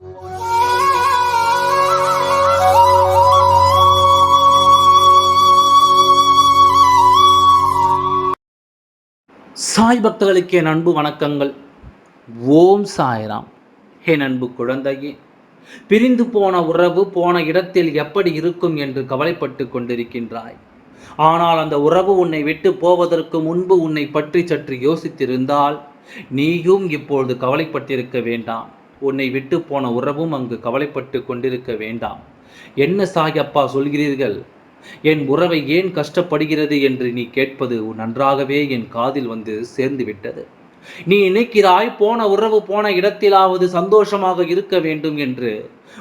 சாய் பக்தர்களுக்கு என் அன்பு வணக்கங்கள். ஓம் சாய்ராம். என் அன்பு குழந்தையே பிரிந்து போன உறவு போன இடத்தில் எப்படி இருக்கும் என்று கவலைப்பட்டு கொண்டிருக்கின்றாய். ஆனால் அந்த உறவு உன்னை விட்டு போவதற்கு முன்பு உன்னை பற்றி சற்று யோசித்திருந்தால் நீயும் இப்பொழுது கவலைப்பட்டிருக்க வேண்டாம். உன்னை விட்டு போன உறவும் அங்கு கவலைப்பட்டு கொண்டிருக்க வேண்டாம். என்ன சாயப்பா சொல்கிறீர்கள்? என் உறவை ஏன் கஷ்டப்படுகிறது என்று நீ கேட்பது நன்றாகவே என் காதில் வந்து சேர்ந்து விட்டது நீ நினைக்கிறாய் போன உறவு போன இடத்திலாவது சந்தோஷமாக இருக்க வேண்டும் என்று.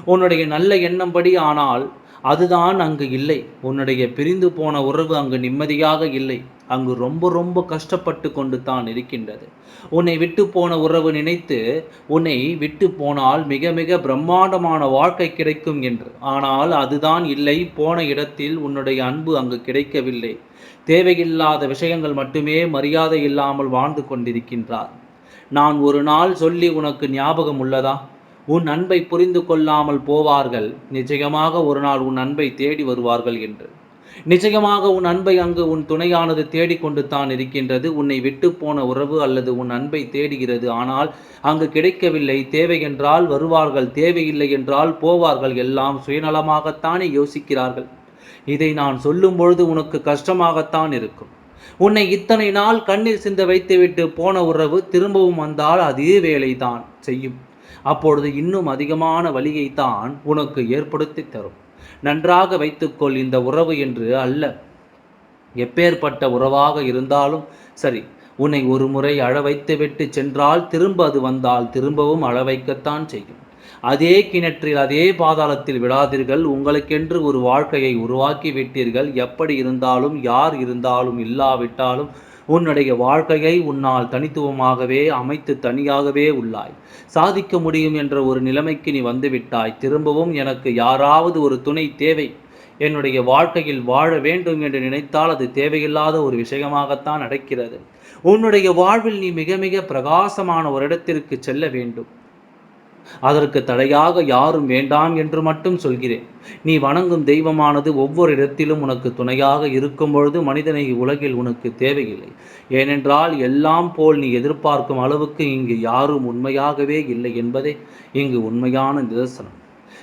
உன்னுடைய நல்ல எண்ணம்படி ஆனால் அதுதான் அங்கு இல்லை. உன்னுடைய பிரிந்து போன உறவு அங்கு நிம்மதியாக இல்லை. அங்கு ரொம்ப ரொம்ப கஷ்டப்பட்டு கொண்டு தான் இருக்கின்றது. உன்னை விட்டு போன உறவு நினைத்து உன்னை விட்டு போனால் மிக மிக பிரம்மாண்டமான வாழ்க்கை கிடைக்கும் என்று. ஆனால் அதுதான் இல்லை போன இடத்தில் உன்னுடைய அன்பு அங்கு கிடைக்கவில்லை. தேவையில்லாத விஷயங்கள் மட்டுமே மரியாதை இல்லாமல் வாழ்ந்து கொண்டிருக்கின்றார். நான் ஒரு நாள் சொல்லி உனக்கு ஞாபகம் உள்ளதா? உன் அன்பை புரிந்து கொள்ளாமல் போவார்கள். நிச்சயமாக ஒரு நாள் உன் அன்பை தேடி வருவார்கள் என்று. நிச்சயமாக உன் அன்பை அங்கு உன் துணையானது தேடிக்கொண்டு தான் இருக்கின்றது. உன்னை விட்டு போன உறவு அல்லது உன் அன்பை தேடுகிறது. ஆனால் அங்கு கிடைக்கவில்லை. தேவை என்றால் வருவார்கள். தேவையில்லை என்றால் போவார்கள். எல்லாம் சுயநலமாகத்தானே யோசிக்கிறார்கள். இதை நான் சொல்லும் பொழுது உனக்கு கஷ்டமாகத்தான் இருக்கும். உன்னை இத்தனை நாள் கண்ணீர் சிந்த வைத்துவிட்டு போன உறவு திரும்பவும் வந்தால் அதே வேலைதான் செய்யும். அப்பொழுது இன்னும் அதிகமான வழியைத்தான் உனக்கு ஏற்படுத்தி தரும். நன்றாக வைத்துக்கொள் இந்த உறவு என்று அல்ல. எப்பேற்பட்ட உறவாக இருந்தாலும் சரி உன்னை ஒரு முறை அழ வைத்துவிட்டு சென்றால் திரும்ப அது வந்தால் திரும்பவும் அழ வைக்கத்தான் செய்யும். அதே கிணற்றில் அதே பாதாளத்தில் விடாதீர்கள் உங்களுக்கென்று ஒரு வாழ்க்கையை உருவாக்கி விட்டீர்கள். எப்படி இருந்தாலும் யார் இருந்தாலும் இல்லாவிட்டாலும் உன்னுடைய வாழ்க்கையை உன்னால் தனித்துவமாகவே அமைத்து தனியாகவே உள்ளாய். சாதிக்க முடியும் என்ற ஒரு நிலைமைக்கு நீ வந்துவிட்டாய். திரும்பவும் எனக்கு யாராவது ஒரு துணை தேவை. என்னுடைய வாழ்க்கையில் வாழ வேண்டும் என்று நினைத்தால் அது தேவையில்லாத ஒரு விஷயமாகத்தான் நடக்கிறது. உன்னுடைய வாழ்வில் நீ மிக மிக பிரகாசமான ஒரு இடத்திற்கு செல்ல வேண்டும். அதற்கு தடையாக யாரும் வேண்டாம் என்று மட்டும் சொல்கிறேன். நீ வணங்கும் தெய்வமானது ஒவ்வொரு இடத்திலும் உனக்கு துணையாக இருக்கும் பொழுது மனிதனை உலகில் உனக்கு தேவையில்லை. ஏனென்றால் எல்லாம் போல் நீ எதிர்பார்க்கும் அளவுக்கு இங்கு யாரும் உண்மையாகவே இல்லை என்பதே இங்கு உண்மையான நிதர்சனம்.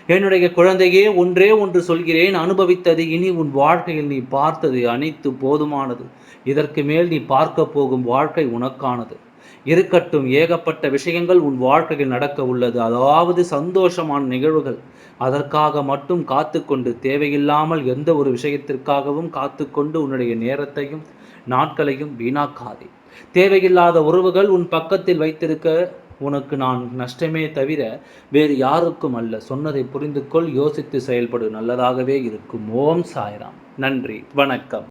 என்னுடைய குழந்தையே ஒன்றே ஒன்று சொல்கிறேன். அனுபவித்தது இனி உன் வாழ்க்கையில் நீ பார்த்தது அனைத்து போதுமானது. இதற்கு மேல் நீ பார்க்க போகும் வாழ்க்கை உனக்கானது. இருக்கட்டும் ஏகப்பட்ட விஷயங்கள் உன் வாழ்க்கையில் நடக்க உள்ளது. அதாவது சந்தோஷமான நிகழ்வுகள். அதற்காக மட்டும் காத்துக்கொண்டு தேவையில்லாமல் எந்த ஒரு விஷயத்திற்காகவும் காத்துக்கொண்டு உன்னுடைய நேரத்தையும் நாட்களையும் வீணாக்காதே. தேவையில்லாத உறவுகள் உன் பக்கத்தில் வைத்திருக்க உனக்கு நான் நஷ்டமே தவிர வேறு யாருக்கும் அல்ல. சொன்னதை புரிந்து கொள் யோசித்து செயல்படு. நல்லதாகவே இருக்கும். ஓம் சாய்ராம். நன்றி. வணக்கம்.